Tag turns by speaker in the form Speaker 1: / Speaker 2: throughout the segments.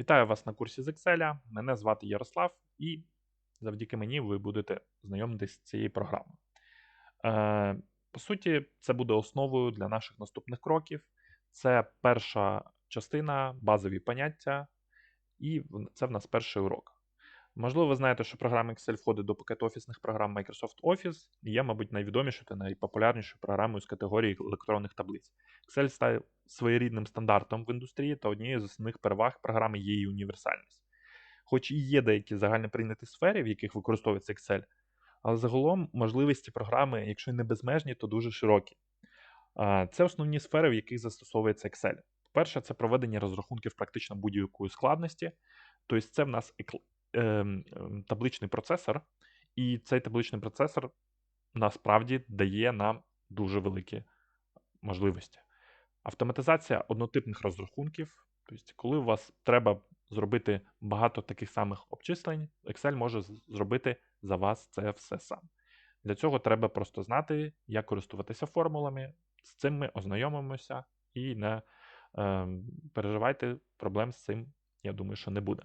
Speaker 1: Вітаю вас на курсі з Excel. Мене звати Ярослав, і завдяки мені ви будете знайомитись з цією програмою. Е, По суті, це буде основою для наших наступних кроків. Це перша частина, базові поняття, і це в нас перший урок. Можливо, ви знаєте, що програма Excel входить до пакету офісних програм Microsoft Office і є, мабуть, найвідомішою та найпопулярнішою програмою з категорії електронних таблиць. Excel став своєрідним стандартом в індустрії, та однією з основних переваг програми є її універсальність. Хоч і є деякі загальноприйняті сфери, в яких використовується Excel, але загалом можливості програми, якщо не безмежні, то дуже широкі. Це основні сфери, в яких застосовується Excel. Перше, це проведення розрахунків практично будь-якої складності. Тобто, це в нас табличний процесор, і цей табличний процесор насправді дає нам дуже великі можливості. Автоматизація однотипних розрахунків. Тобто, коли у вас треба зробити багато таких самих обчислень, Excel може зробити за вас це все сам. Для цього треба просто знати, як користуватися формулами. З цим ми ознайомимося і не е, переживайте, проблем з цим, я думаю, що не буде.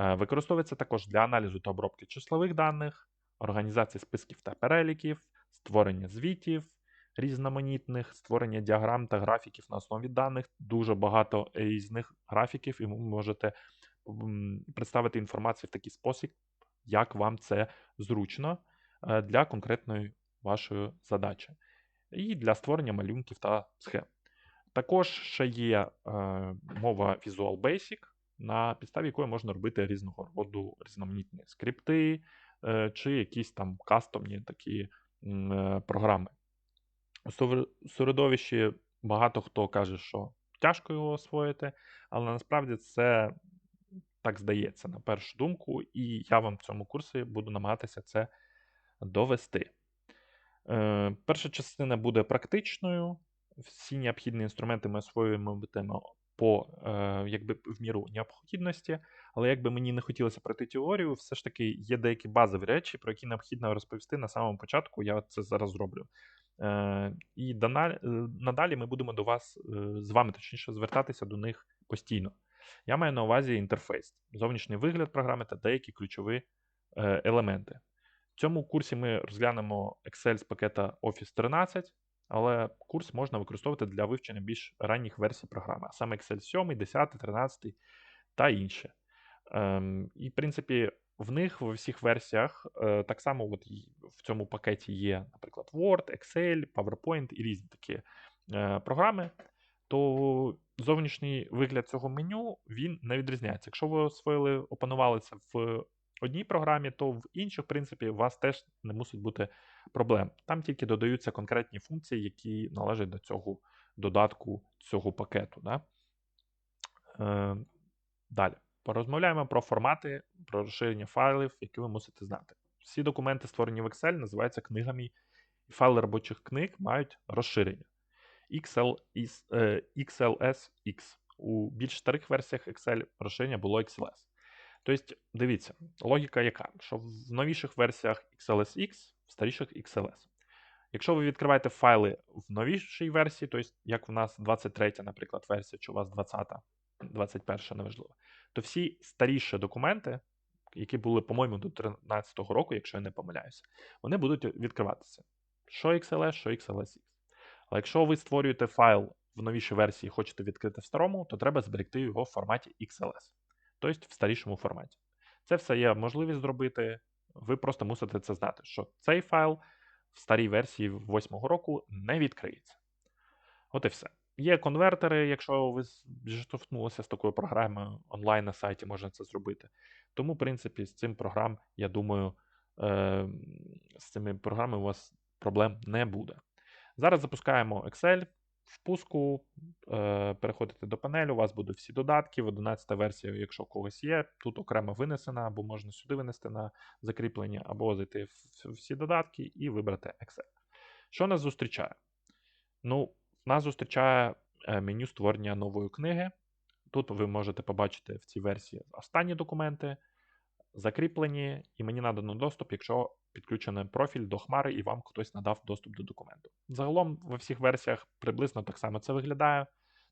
Speaker 1: Е, використовується також для аналізу та обробки числових даних, організації списків та переліків, створення звітів різноманітних, створення діаграм та графіків на основі даних. Дуже багато різних графіків, і ви можете представити інформацію в такий спосіб, як вам це зручно е, для конкретної вашої задачі. І для створення малюнків та схем. Також ще є е, мова Visual Basic на підставі якої можна робити різного роду різноманітні скрипти е, чи якісь там кастомні такі е, програми. У середовищі багато хто каже, що тяжко його освоїти, але насправді це так здається, на першу думку, і я вам в цьому курсі буду намагатися це довести. Е, Перша частина буде практичною. Всі необхідні інструменти ми освоюємо по е, якби в міру необхідності, але якби мені не хотілося пройти теорію, все ж таки є деякі базові речі, про які необхідно розповісти на самому початку. Я це зараз зроблю. Е, І е, надалі ми будемо до вас з вами точніше звертатися до них постійно. Я маю на увазі інтерфейс, зовнішній вигляд програми та деякі ключові елементи. В цьому курсі ми розглянемо Excel з пакета Office 13 але курс можна використовувати для вивчення більш ранніх версій програми, а саме Excel 7, 10, 13 та інші. Ем, І, в принципі, в них в всіх версіях е, так само от в цьому пакеті є, наприклад, Word, Excel, PowerPoint і різні такі е, програми. То зовнішній вигляд цього меню він не відрізняється. Якщо ви освоїли, опанували це в одній програмі, то в інших, в принципі, у вас теж не мусить бути проблем. Там тільки додаються конкретні функції, які належать до цього додатку цього пакету. Да? Е, Далі. Порозмовляємо про формати, про розширення файлів, які ви мусите знати. Всі документи, створені в Excel, називаються книгами, і файли робочих книг мають розширення. XL, е, XLSX. У більш старих версіях Excel розширення було XLS. Тобто, дивіться, логіка яка? Що в новіших версіях XLSX, в старіших XLS. Якщо ви відкриваєте файли в новішій версії, тобто, як в нас 23, наприклад, версія, чи у вас 20, 21, неважливо, то всі старіші документи, які були, по-моєму, до 2013 року, якщо я не помиляюся, вони будуть відкриватися. Що XLS, що XLSX. Але якщо ви створюєте файл в новішій версії і хочете відкрити в старому, то треба зберегти його в форматі XLS тобто в старішому форматі. Це все є можливість зробити. Ви просто мусите це знати, що цей файл в старій версії 8 року не відкриється. От і все. Є конвертери, якщо ви зіштовхнулися з такою програмою онлайн на сайті, можна це зробити. Тому, в принципі, з цим програм, я думаю, е- з цими програмами у вас проблем не буде. Зараз запускаємо Excel. В пуску е, переходите до панелі, у вас будуть всі додатки. В 11 версія, якщо когось є, тут окремо винесена, або можна сюди винести на закріплення, або зайти в всі додатки і вибрати Excel. Що нас зустрічає? Ну, Нас зустрічає е, меню створення нової книги. Тут ви можете побачити в цій версії останні документи, закріплені, і мені надано доступ, якщо підключений профіль до Хмари і вам хтось надав доступ до документу. Загалом, во всіх версіях приблизно так само це виглядає.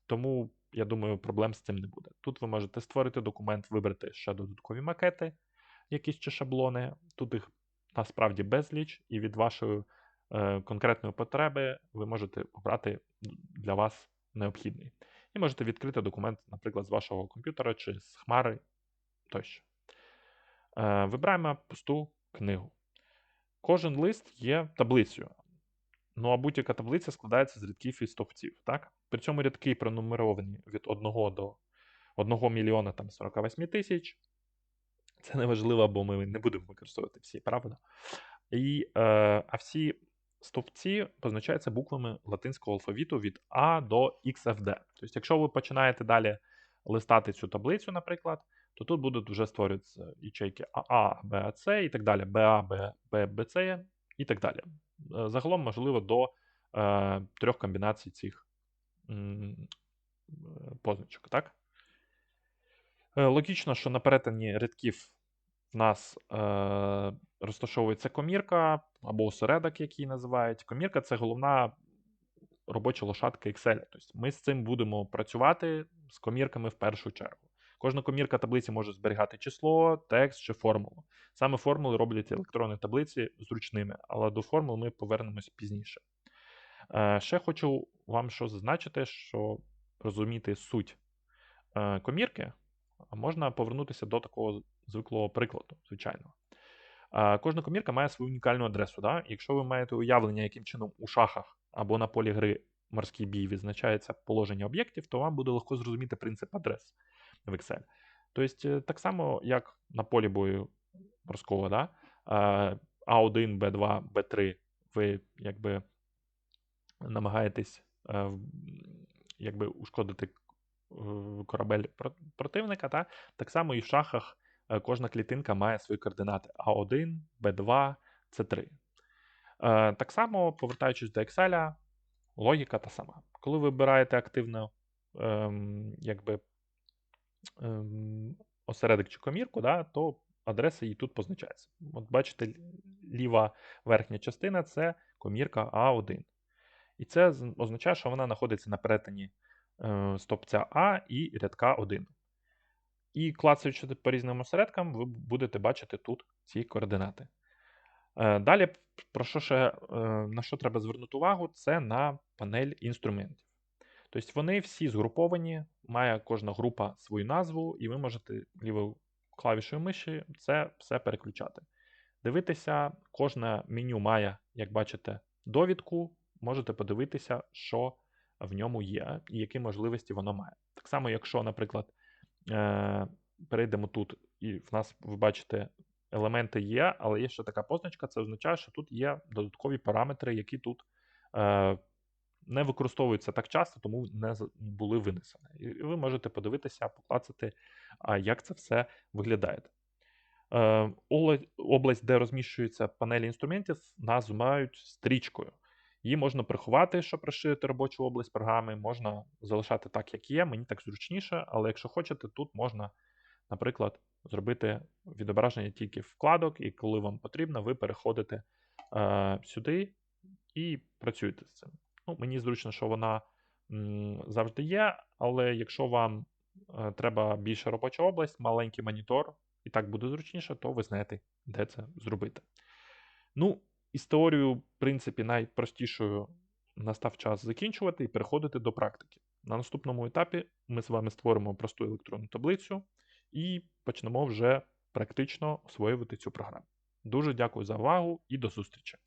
Speaker 1: Тому, я думаю, проблем з цим не буде. Тут ви можете створити документ, вибрати ще додаткові макети, якісь чи шаблони. Тут їх насправді безліч, і від вашої е, конкретної потреби ви можете обрати для вас необхідний. І можете відкрити документ, наприклад, з вашого комп'ютера чи з хмари тощо. Е, вибираємо пусту книгу. Кожен лист є таблицею. Ну а будь-яка таблиця складається з рядків і стовпців. Так? При цьому рядки пронумеровані від 1 до 1 мільйона там, 48 тисяч. Це не важливо, бо ми не будемо використовувати всі, правда? І, е, А всі стовпці позначаються буквами латинського алфавіту від А до XFD. Тобто, якщо ви починаєте далі листати цю таблицю, наприклад, то тут будуть вже створюватися ячейки АА, БА, С і так далі, БА, Б, Б, БЦ і так далі. Е, загалом, можливо, до е, трьох комбінацій цих е, позначок. так? Е, логічно, що на перетині рядків в нас е, розташовується комірка або осередок, який називають. Комірка це головна робоча лошадка Excel. Тобто Ми з цим будемо працювати з комірками в першу чергу. Кожна комірка таблиці може зберігати число, текст чи формулу. Саме формули роблять електронні таблиці зручними, але до формул ми повернемось пізніше. Е, ще хочу вам що зазначити, що розуміти суть е, комірки, можна повернутися до такого звиклого прикладу, звичайно. Е, кожна комірка має свою унікальну адресу. Да? Якщо ви маєте уявлення, яким чином у шахах або на полі гри морський бій відзначається положення об'єктів, то вам буде легко зрозуміти принцип адрес в Excel. Тобто, так само, як на полі бою морського, да? А1, Б2, Б3, ви якби намагаєтесь е, якби ушкодити е, корабель противника, та? так само і в шахах е, кожна клітинка має свої координати А1, Б2, С3. Так само, повертаючись до Excel, логіка та сама. Коли ви вибираєте активно ем, якби, осередок чи комірку, да, то адреса її тут позначається. От бачите, ліва верхня частина це комірка А1. І це означає, що вона знаходиться на перетині е, стопця А і рядка 1. І клацаючи по різним осередкам, ви будете бачити тут ці координати. Е, далі, про що ще, е, на що треба звернути увагу, це на панель інструментів. Тобто вони всі згруповані, має кожна група свою назву, і ви можете лівою клавішою миші це все переключати. Дивитися, кожне меню має, як бачите, довідку. Можете подивитися, що в ньому є, і які можливості воно має. Так само, якщо, наприклад, е, перейдемо тут, і в нас, ви бачите, елементи є, але є ще така позначка, це означає, що тут є додаткові параметри, які тут е, не використовуються так часто, тому не були винесені. І ви можете подивитися, поклацати, як це все виглядає. Е, область, де розміщуються панелі інструментів, називають стрічкою. Її можна приховати, щоб розширити робочу область програми, можна залишати так, як є, мені так зручніше, але якщо хочете, тут можна, наприклад, зробити відображення тільки вкладок, і коли вам потрібно, ви переходите е, сюди і працюєте з цим. Ну, Мені зручно, що вона м, завжди є, але якщо вам е, треба більша робоча область, маленький монітор, і так буде зручніше, то ви знаєте, де це зробити. Ну, історію, в принципі, найпростішою настав час закінчувати і переходити до практики. На наступному етапі ми з вами створимо просту електронну таблицю і почнемо вже практично освоювати цю програму. Дуже дякую за увагу і до зустрічі!